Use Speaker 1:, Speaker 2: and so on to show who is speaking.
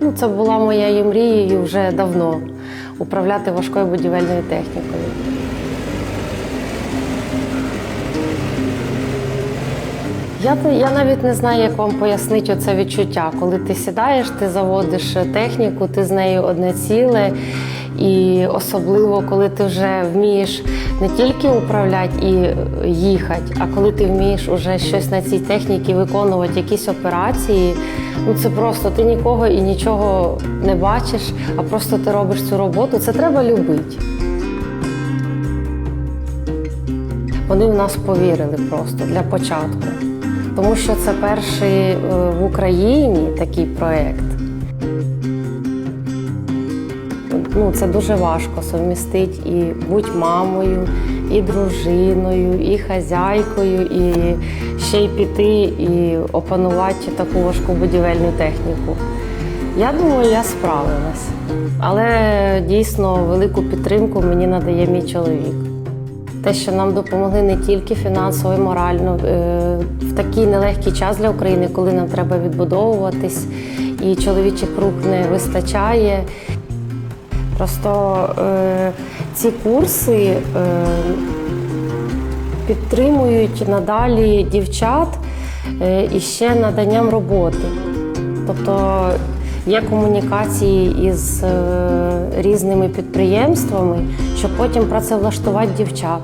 Speaker 1: Ну, це була моєю мрією вже давно управляти важкою будівельною технікою. Я, я навіть не знаю, як вам пояснити оце відчуття. Коли ти сідаєш, ти заводиш техніку, ти з нею одне ціле. І особливо, коли ти вже вмієш не тільки управляти і їхати, а коли ти вмієш уже щось на цій техніці виконувати, якісь операції, ну це просто ти нікого і нічого не бачиш, а просто ти робиш цю роботу. Це треба любити. Вони в нас повірили просто для початку, тому що це перший е, в Україні такий проєкт. Ну, це дуже важко совмістити і бути мамою, і дружиною, і хазяйкою, і ще й піти і опанувати таку важку будівельну техніку. Я думаю, я справилась. Але дійсно велику підтримку мені надає мій чоловік. Те, що нам допомогли не тільки фінансово і морально е, в такий нелегкий час для України, коли нам треба відбудовуватись, і чоловічих рук не вистачає. Просто е, ці курси е, підтримують надалі дівчат е, і ще наданням роботи. Тобто є комунікації із е, різними підприємствами, щоб потім працевлаштувати дівчат.